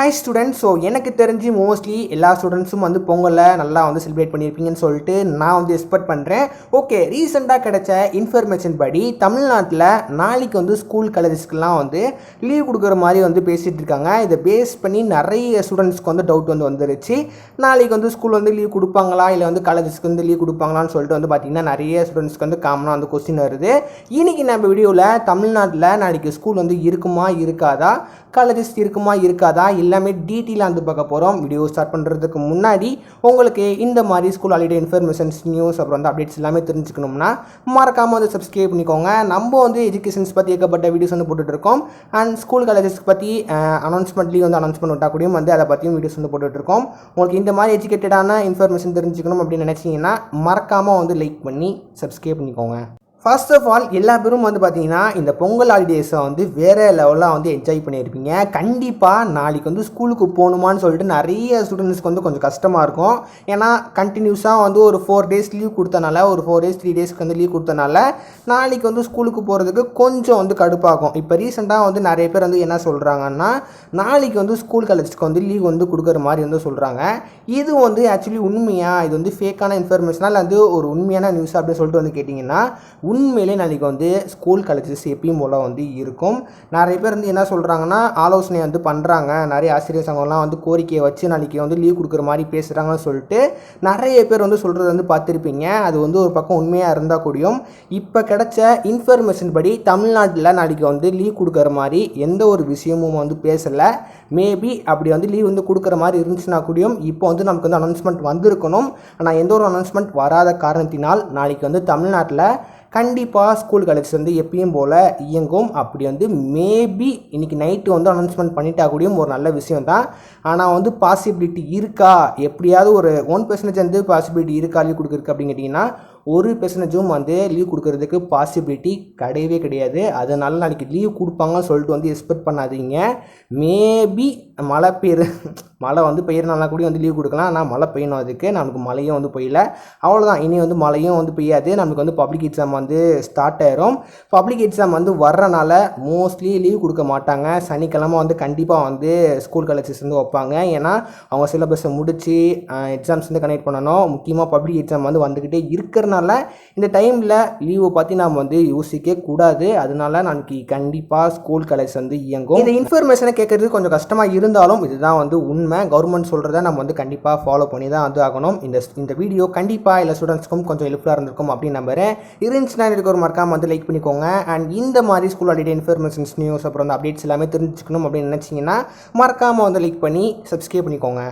Hi students so எனக்கு தெரிஞ்சு mostly எல்லா ஸ்டூடெண்ட்ஸும் வந்து பொங்கலை நல்லா வந்து செலிப்ரேட் பண்ணியிருப்பீங்கன்னு சொல்லிட்டு நான் வந்து எக்ஸ்பெக்ட் பண்ணுறேன் ஓகே ரீசெண்டாக கிடைச்ச இன்ஃபர்மேஷன் படி தமிழ்நாட்டில் நாளைக்கு வந்து ஸ்கூல் காலேஜஸ்க்கெலாம் வந்து லீவ் கொடுக்குற மாதிரி வந்து பேசிகிட்டு இருக்காங்க. இதை பேஸ் பண்ணி நிறைய ஸ்டூடெண்ட்ஸ்க்கு வந்து டவுட் வந்து வந்துருச்சு. நாளைக்கு வந்து ஸ்கூல் வந்து லீவ் கொடுப்பாங்களா? இல்லை வந்து காலேஜஸ்க்கு வந்து லீவ் கொடுப்பாங்களான்னு சொல்லிட்டு வந்து பார்த்திங்கன்னா நிறைய ஸ்டூடெண்ட்ஸ்க்கு வந்து காமனாக வந்து கொஸ்டின் வருது. இன்றைக்கி நம்ம வீடியோவில் தமிழ்நாட்டில் நாளைக்கு ஸ்கூல் வந்து இருக்குமா இருக்காதா? காலேஜஸ் இருக்குமா இருக்காதா? இல்லை எல்லாமே டீட்டெயிலாக வந்து பார்க்க போகிறோம் வீடியோ ஸ்டார்ட் பண்ணுறதுக்கு முன்னாடி உங்களுக்கு இந்த மாதிரி ஸ்கூல் ஹாலிடே இன்ஃபர்மேஷன்ஸ் நியூஸ் அப்புறம் வந்து அப்டேட்ஸ் எல்லாமே தெரிஞ்சுக்கணும்னா மறக்காமல் வந்து சப்ஸ்கிரைப் பண்ணிக்கோங்க. நம்ம வந்து எஜுகேஷன்ஸ் பற்றி ஏகப்பட்ட வீடியோஸ் வந்து போட்டுட்டு இருக்கோம். அண்ட் ஸ்கூல் காலேஜஸ் பற்றி அனௌன்ஸ்மெண்ட்லேயும் வந்து அனௌன்ஸ்மெண்ட் விட்டா கூடயும் வந்து அதை பற்றியும் வீடியோஸ் வந்து போட்டுட்ருக்கோம் உங்களுக்கு இந்த மாதிரி எஜுகேட்டடான இன்ஃபர்மேஷன் தெரிஞ்சுக்கணும் அப்படின்னு நினச்சிங்கன்னா மறக்காமல் வந்து லைக் பண்ணி சப்ஸ்கிரைப் பண்ணிக்கோங்க. ஃபர்ஸ்ட் ஆஃப் ஆல் எல்லா பேரும் வந்து பார்த்தீங்கன்னா இந்த பொங்கல் ஹாலிடேஸை வந்து வேறு லெவலாக வந்து என்ஜாய் பண்ணியிருப்பீங்க. கண்டிப்பாக நாளைக்கு வந்து ஸ்கூலுக்கு போகணுமான்னு சொல்லிட்டு நிறைய ஸ்டூடெண்ட்ஸ்க்கு வந்து கொஞ்சம் கஷ்டமாக இருக்கும். ஏன்னா கண்டினியூஸாக வந்து ஒரு ஃபோர் டேஸ் லீவ் கொடுத்தனால ஒரு ஃபோர் டேஸ் த்ரீ டேஸ்க்கு வந்து லீவ் கொடுத்தனால நாளைக்கு வந்து ஸ்கூலுக்கு போகிறதுக்கு கொஞ்சம் வந்து கடுப்பாகும். இப்போ ரீசெண்டாக வந்து நிறைய பேர் வந்து என்ன சொல்கிறாங்கன்னா நாளைக்கு வந்து ஸ்கூல் காலேஜ்க்கு வந்து லீவ் வந்து கொடுக்குற மாதிரி வந்து சொல்கிறாங்க இது வந்து ஆக்சுவலி உண்மையாக இது வந்து ஃபேக்கான இன்ஃபர்மேஷனாக இல்லை வந்து ஒரு உண்மையான நியூஸ் அப்படின்னு சொல்லிட்டு வந்து கேட்டிங்கன்னா உண்மையிலே நாளைக்கு வந்து ஸ்கூல் காலேஜஸ் எப்பயும் போல் வந்து இருக்கும். நிறைய பேர் வந்து என்ன சொல்கிறாங்கன்னா ஆலோசனை வந்து பண்ணுறாங்க நிறைய ஆசிரியர் சங்கம்லாம் வந்து கோரிக்கையை வச்சு நாளைக்கு வந்து லீவ் கொடுக்குற மாதிரி பேசுகிறாங்கன்னு சொல்லிட்டு நிறைய பேர் வந்து சொல்கிறது வந்து பார்த்துருப்பீங்க. அது வந்து ஒரு பக்கம் உண்மையாக இருந்தால் கூடியும். இப்போ கிடைச்ச இன்ஃபர்மேஷன் படி தமிழ்நாட்டில் நாளைக்கு வந்து லீவ் கொடுக்குற மாதிரி எந்த ஒரு விஷயமும் வந்து பேசலை. மேபி அப்படி வந்து லீவ் வந்து கொடுக்குற மாதிரி இருந்துச்சுன்னா கூடியும் இப்போ வந்து நமக்கு வந்து அனௌன்ஸ்மெண்ட் வந்திருக்கணும். ஆனால் எந்த ஒரு அனௌன்ஸ்மெண்ட் வராத காரணத்தினால் நாளைக்கு வந்து தமிழ்நாட்டில் கண்டிப்பாக ஸ்கூல் காலேஜ் வந்து எப்பயும் போல் இயங்கும். அப்படி வந்து மேபி இன்றைக்கி நைட்டு வந்து அனௌன்ஸ்மெண்ட் பண்ணிட்டா கூடியும் ஒரு நல்ல விஷயம் தான் ஆனால் வந்து பாசிபிலிட்டி இருக்கா? எப்படியாவது ஒரு ஒன் பர்சன்டேஜ் வந்து பாசிபிலிட்டி இருக்கா? லீவ் கொடுக்குறக்கு அப்படின்னு கேட்டிங்கன்னா ஒரு பெர்சன்டேஜும் வந்து லீவ் கொடுக்கறதுக்கு பாசிபிலிட்டி கிடையவே கிடையாது. அதனால் நாளைக்கு லீவ் கொடுப்பாங்கன்னு சொல்லிட்டு வந்து எக்ஸ்பெக்ட் பண்ணாதீங்க. மேபி மழை பெய்யுற மழை வந்து பெய்யறனால கூட வந்து லீவ் கொடுக்கலாம். ஆனால் மழை பெய்யணும் அதுக்கு. நமக்கு மழையும் வந்து பெய்யல. அவ்வளோதான் இனி வந்து மழையும் வந்து பெய்யாது. நமக்கு வந்து பப்ளிக் எக்ஸாம் வந்து ஸ்டார்ட் ஆயிரும். பப்ளிக் எக்ஸாம் வந்து வர்றனால மோஸ்ட்லி லீவ் கொடுக்க மாட்டாங்க. சனிக்கிழமை வந்து கண்டிப்பாக வந்து ஸ்கூல் காலேஜஸ் வந்து வைப்பாங்க. ஏன்னா அவங்க சிலபஸை முடித்து எக்ஸாம்ஸ் வந்து கனெக்ட் பண்ணணும். முக்கியமாக பப்ளிக் எக்ஸாம் வந்து வந்துக்கிட்டே அதனால் இந்த டைமில் லீவை பற்றி நாம் வந்து யோசிக்க கூடாது. அதனால நாளைக்கு கண்டிப்பாக ஸ்கூல் காலேஜ் வந்து இயங்கும். இந்த இன்ஃபர்மேஷனை கேட்குறது கொஞ்சம் கஷ்டமாக இருந்தாலும் இதுதான் வந்து உண்மை. கவர்மெண்ட் சொல்கிறத நம்ம வந்து கண்டிப்பாக ஃபாலோ பண்ணி தான் வந்து ஆகணும். இந்த இந்த வீடியோ கண்டிப்பாக எல்லா ஸ்டூடெண்ட்ஸ்க்கும் கொஞ்சம் ஹெல்ப்ஃபுல்லாக இருந்திருக்கும் அப்படின்னு நம்புறேன். இருந்துச்சுன்னா எனக்கு ஒரு மறக்காமல் வந்து லைக் பண்ணிக்கோங்க. அண்ட் இந்த மாதிரி ஸ்கூல் ஹாலிடே இன்ஃபர்மேஷன்ஸ் நியூஸ் அப்புறம் அந்த அப்டேட்ஸ் எல்லாமே தெரிஞ்சுக்கணும் அப்படின்னு நினச்சிங்கன்னா மறக்காமல் வந்து லைக் பண்ணி சப்ஸ்கிரைப் பண்ணிக்கோங்க.